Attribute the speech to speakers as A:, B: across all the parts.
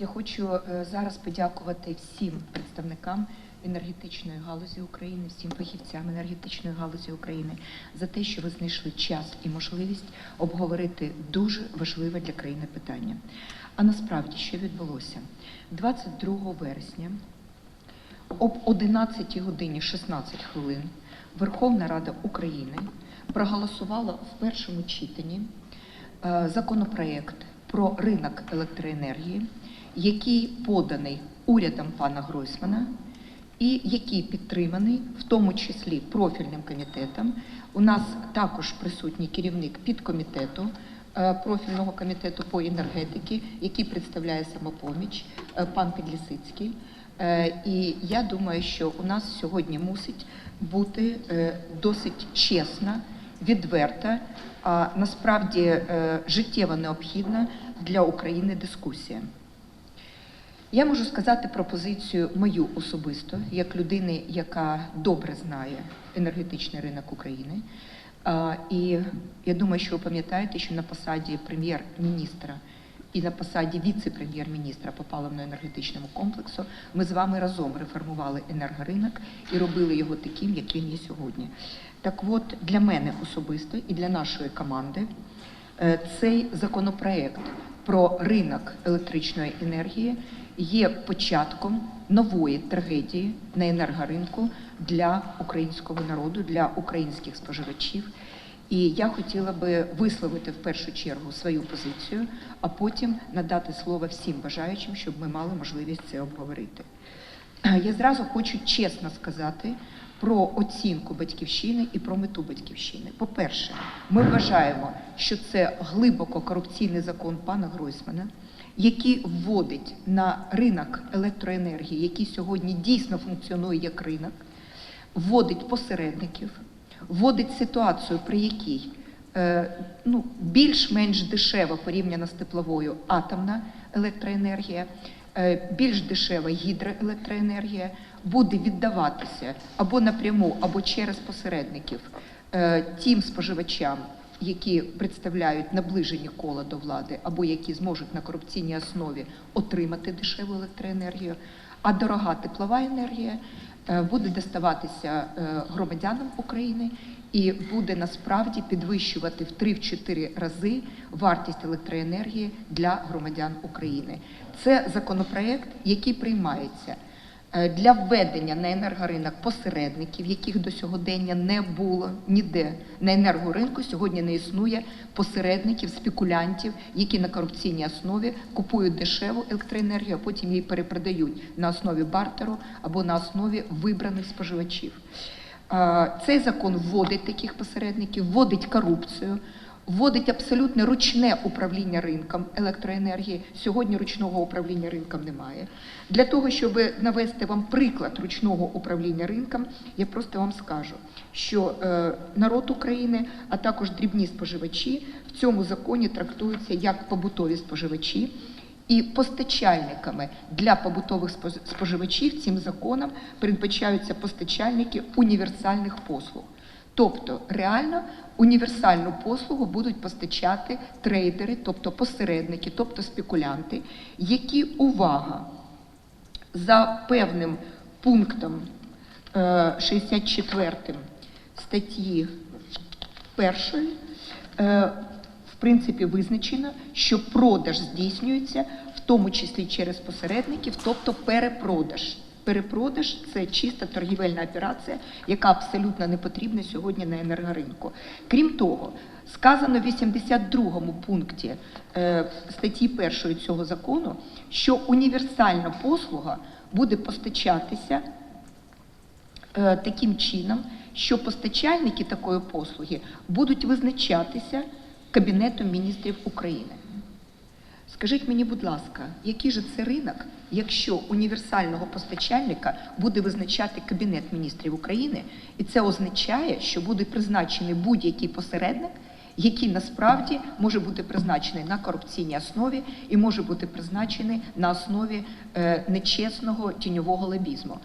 A: Я хочу е, зараз подякувати всім представникам енергетичної галузі України, всім фахівцям енергетичної галузі України за те, що ви знайшли час і можливість обговорити дуже важливе для країни питання. А насправді, що відбулося? 22 вересня об 11 годині 16 хвилин Верховна Рада України проголосувала в першому читанні е, законопроект про ринок електроенергії, який поданий урядом пана Гройсмана і який підтриманий в тому числі профільним комітетом. У нас також присутній керівник підкомітету е, профільного комітету по енергетиці, який представляє самопоміч, е, пан Підлісицький. Е, І я думаю, що у нас сьогодні мусить бути досить чесна, відверта, а насправді життєво необхідна для України дискусія. Я можу сказати про позицію мою особисто, як людини, яка добре знає енергетичний ринок України. І я думаю, що ви пам'ятаєте, що на посаді прем'єр-міністра і на посаді віце-прем'єр-міністра по паливно-енергетичному комплексу ми з вами разом реформували енергоринок і робили його таким, як він є сьогодні. Так от для мене особисто і для нашої команди е, цей законопроект про ринок електричної енергії є початком нової трагедії на енергоринку для українського народу, для українських споживачів. І я хотіла би висловити в першу чергу свою позицію, а потім надати слово всім бажаючим, щоб ми мали можливість це обговорити. Я зразу хочу чесно сказати про оцінку батьківщини і про мету батьківщини. По-перше, ми вважаємо, що це глибоко корупційний закон пана Гройсмана, який вводить на ринок електроенергії, який сьогодні дійсно функціонує як ринок, вводить посередників, вводить ситуацію, при якій е, ну, більш-менш дешево порівняно з тепловою атомна електроенергія, е, більш дешева гідроелектроенергія буде віддаватися або напряму, або через посередників е, тим споживачам, які представляють наближені кола до влади, або які зможуть на корупційній основі отримати дешеву електроенергію. А дорога теплова енергія е, буде доставатися е, громадянам України і буде насправді підвищувати в 3-4 рази вартість електроенергії для громадян України. Це законопроект, який приймається для введення на енергоринок посередників, яких до сьогодення не було ніде. На енергоринку сьогодні не існує посередників, спекулянтів, які на корупційній основі купують дешеву електроенергію, а потім її перепродають на основі бартеру або на основі вибраних споживачів. Е, Цей закон вводить таких посередників, вводить корупцію, вводить абсолютно ручне управління ринком електроенергії. Сьогодні ручного управління ринком немає. Для того, щоб навести вам приклад ручного управління ринком, я просто вам скажу, що е, народ України, а також дрібні споживачі в цьому законі трактуються як побутові споживачі. І постачальниками для побутових споживачів цим законом передбачаються постачальники універсальних послуг. Тобто реально універсальну послугу будуть постачати трейдери, тобто посередники, тобто спекулянти, які увага за певним пунктом е, 64 статті першої е, в принципі визначено, що продаж здійснюється в тому числі через посередників, тобто перепродаж. Перепродаж це чиста торгівельна операція, яка абсолютно не потрібна сьогодні на енергоринку. Крім того, сказано в 82 пункті е, статті 1 цього закону, що універсальна послуга буде постачатися е, таким чином, що постачальники такої послуги будуть визначатися Кабінетом міністрів України. Скажіть мені, будь ласка, який же це ринок, якщо універсального постачальника буде визначати Кабінет міністрів України, і це означає, що буде призначений будь-який посередник, який насправді може бути призначений на корупційній основі і може бути призначений на основі е, нечесного тіньового лобізму.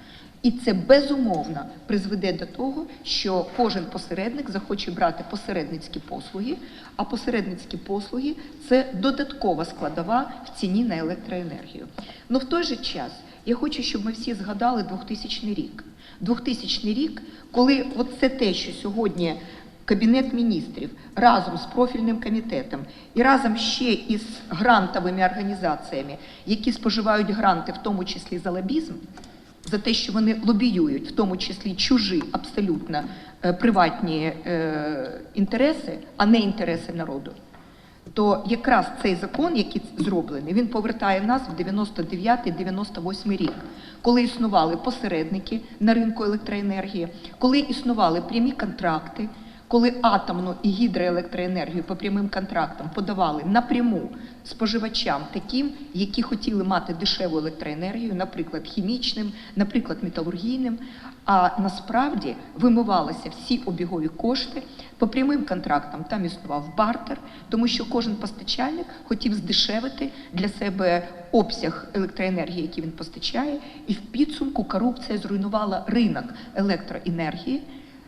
A: І це безумовно призведе до того, що кожен посередник захоче брати посередницькі послуги, а посередницькі послуги це додаткова складова в ціні на електроенергію. Ну в той же час я хочу, щоб ми всі згадали 2000 рік. 2000 рік, коли от це те, що сьогодні Кабінет міністрів разом з профільним комітетом і разом ще із грантовими організаціями, які споживають гранти, в тому числі за лобізм, за те, що вони лобіюють, в тому числі чужі абсолютно е, приватні е, інтереси, а не інтереси народу. То якраз цей закон, який зроблений, він повертає нас в 99-98 рік, коли існували посередники на ринку електроенергії, коли існували прямі контракти, коли атомну і гідроелектроенергію по прямим контрактам подавали напряму споживачам, таким, які хотіли мати дешеву електроенергію, наприклад, хімічним, наприклад, металургійним. А насправді вимивалися всі обігові кошти по прямим контрактам. Там існував бартер, тому що кожен постачальник хотів здешевити для себе обсяг електроенергії, який він постачає, і в підсумку корупція зруйнувала ринок електроенергії.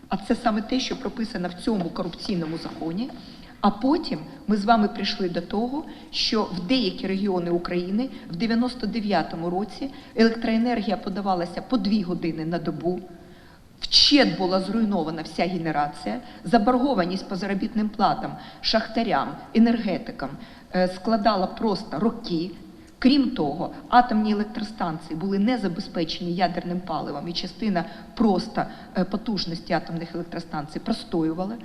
A: А це саме те, що прописано в цьому корупційному законі. А потім ми з вами прийшли до того, що в деякі регіони України в 99-му році електроенергія подавалася по дві години на добу. Вчет була зруйнована вся генерація, заборгованість по заробітним платам, шахтарям, енергетикам е, складала просто роки. Крім того, атомні електростанції були не забезпечені ядерним паливом, і частина просто е, потужності атомних електростанцій простоювала.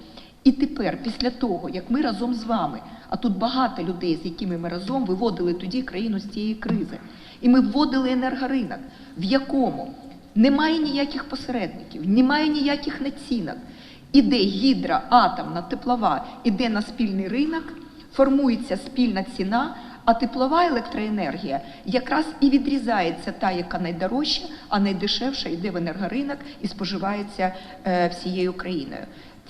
A: І тепер, після того, як ми разом з вами, а тут багато людей, з якими ми разом виводили тоді країну з цієї кризи, і ми вводили енергоринок, в якому немає ніяких посередників, немає ніяких націнок. Іде гідра, атомна, теплова, іде на спільний ринок, формується спільна ціна. А теплова електроенергія якраз і відрізається та, яка найдорожча, а найдешевша йде в енергоринок і споживається е, всією країною.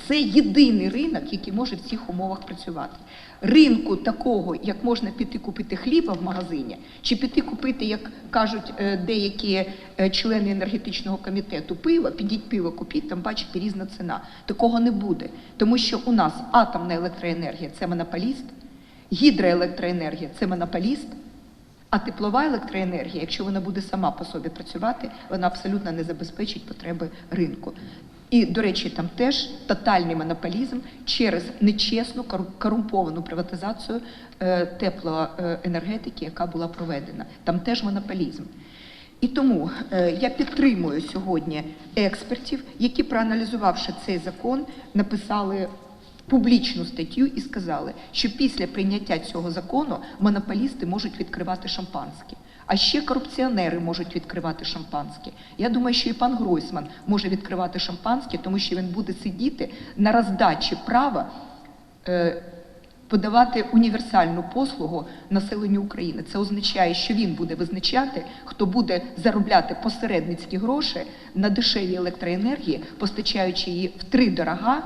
A: Це єдиний ринок, який може в цих умовах працювати. Ринку такого, як можна піти купити хліба в магазині, чи піти купити, як кажуть е, деякі е, члени енергетичного комітету, пиво, підіть пиво купіть, там бачите різна ціна. Такого не буде, тому що у нас атомна електроенергія це монополіст. Гідроелектроенергія це монополіст, а теплова електроенергія, якщо вона буде сама по собі працювати, вона абсолютно не забезпечить потреби ринку. І, до речі, там теж тотальний монополізм через нечесну корумповану приватизацію е, теплоенергетики, яка була проведена. Там теж монополізм. І тому е, я підтримую сьогодні експертів, які, проаналізувавши цей закон, написали публічну статтю і сказали, що після прийняття цього закону монополісти можуть відкривати шампанське. А ще корупціонери можуть відкривати шампанське. Я думаю, що і пан Гройсман може відкривати шампанське, тому що він буде сидіти на роздачі права е, подавати універсальну послугу населенню України. Це означає, що він буде визначати, хто буде заробляти посередницькі гроші на дешевій електроенергії, постачаючи її в три дорога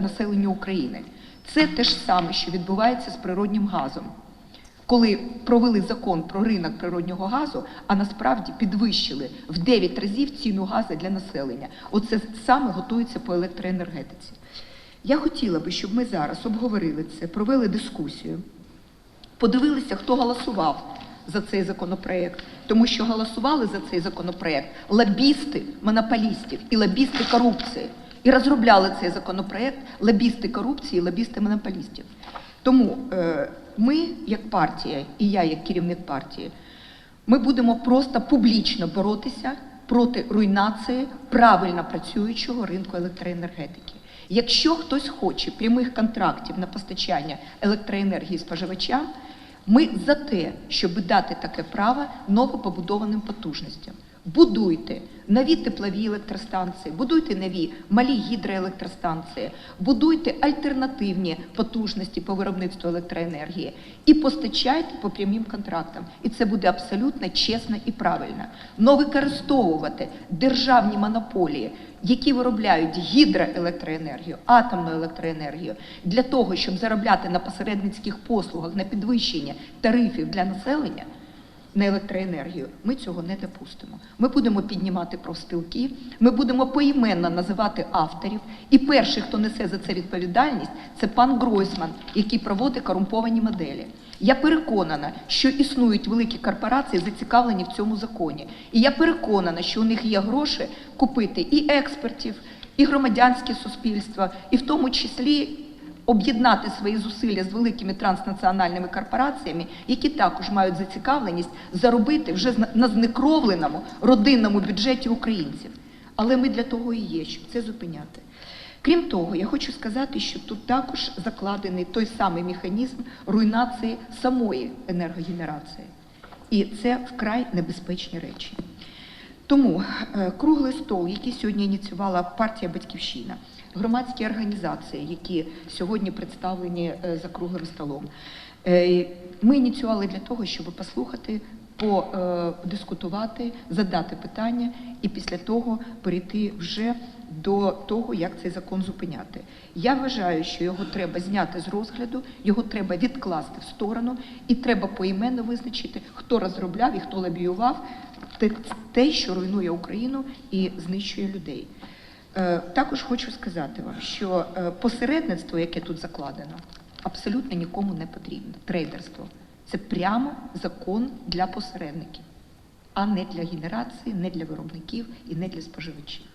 A: населенню України. Це те ж саме, що відбувається з природнім газом. Коли провели закон про ринок природнього газу, а насправді підвищили в 9 разів ціну газу для населення. Оце саме готується по електроенергетиці. Я хотіла би, щоб ми зараз обговорили це, провели дискусію, подивилися, хто голосував за цей законопроект, тому що голосували за цей законопроект лобісти монополістів і лобісти корупції і розробляли цей законопроект лобісти корупції, лобісти монополістів. Тому е, ми, як партія, і я, як керівник партії, ми будемо просто публічно боротися проти руйнації правильно працюючого ринку електроенергетики. Якщо хтось хоче прямих контрактів на постачання електроенергії споживачам, ми за те, щоб дати таке право новопобудованим потужностям. Будуйте нові теплові електростанції, будуйте нові малі гідроелектростанції, будуйте альтернативні потужності по виробництву електроенергії і постачайте по прямим контрактам. І це буде абсолютно чесно і правильно. Но використовувати державні монополії, які виробляють гідроелектроенергію, атомну електроенергію для того, щоб заробляти на посередницьких послугах на підвищення тарифів для населення. На електроенергію. Ми цього не допустимо. Ми будемо піднімати профспілки, ми будемо поіменно називати авторів. І перший, хто несе за це відповідальність, це пан Гройсман, який проводить корумповані моделі. Я переконана, що існують великі корпорації, зацікавлені в цьому законі. І я переконана, що у них є гроші купити і експертів, і громадянське суспільство, і в тому числі об'єднати свої зусилля з великими транснаціональними корпораціями, які також мають зацікавленість заробити вже на знекровленому родинному бюджеті українців. Але ми для того і є, щоб це зупиняти. Крім того, я хочу сказати, що тут також закладений той самий механізм руйнації самої енергогенерації. І це вкрай небезпечні речі. Тому е, круглий стол, який сьогодні ініціювала партія Батьківщина, громадські організації, які сьогодні представлені е, за круглим столом, е, ми ініціювали для того, щоб послухати, подискутувати, задати питання і після того перейти вже до того, як цей закон зупиняти. Я вважаю, що його треба зняти з розгляду, його треба відкласти в сторону, і треба поіменно визначити, хто розробляв і хто лобіював те, що руйнує Україну і знищує людей. Е, Також хочу сказати вам, що е, посередництво, яке тут закладено, абсолютно нікому не потрібно. Трейдерство це прямо закон для посередників, а не для генерації, не для виробників і не для споживачів.